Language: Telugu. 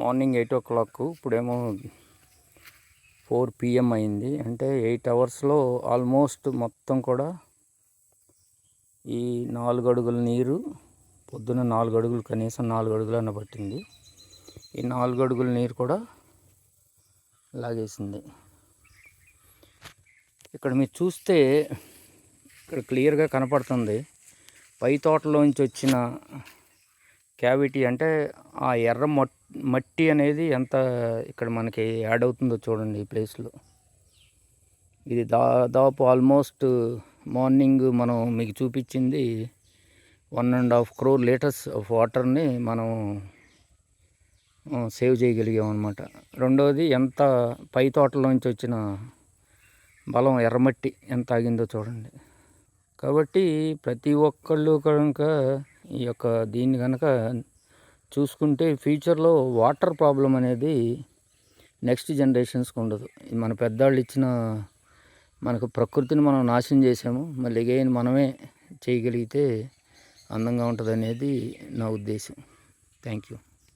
మార్నింగ్ ఎయిట్ ఓ క్లాక్ ఇప్పుడేమో ఫోర్ పిఎం అయింది. అంటే ఎయిట్ అవర్స్లో ఆల్మోస్ట్ మొత్తం కూడా ఈ నాలుగు అడుగుల నీరు పొద్దున నాలుగు అడుగులు కనీసం నాలుగు అడుగులు అన్న పట్టింది. ఈ నాలుగు అడుగుల నీరు కూడా లాగేసింది. ఇక్కడ మీరు చూస్తే ఇక్కడ క్లియర్గా కనపడుతుంది. పై తోటలోంచి వచ్చిన క్యావిటీ అంటే ఆ ఎర్ర మట్టి అనేది ఎంత ఇక్కడ మనకి యాడ్ అవుతుందో చూడండి ఈ ప్లేస్లో. ఇది దాదాపు ఆల్మోస్ట్ మార్నింగ్ మనం మీకు చూపించింది one and half crore litres of వాటర్ని మనం సేవ్ చేయగలిగాం అనమాట రెండవది ఎంత పై తోటలోంచి వచ్చిన బలం ఎర్రమట్టి ఎంత ఆగిందో చూడండి. కాబట్టి ప్రతి ఒక్కళ్ళు కనుక ఈ యొక్క దీన్ని కనుక చూసుకుంటే ఫ్యూచర్లో వాటర్ ప్రాబ్లం అనేది నెక్స్ట్ జనరేషన్స్కి ఉండదు. మన పెద్దవాళ్ళు ఇచ్చిన మనకు ప్రకృతిని మనం నాశనం చేసాము మళ్ళీ ఏం మనమే చేయగలిగితే అందంగా ఉంటుంది అనేది నా ఉద్దేశం. Thank you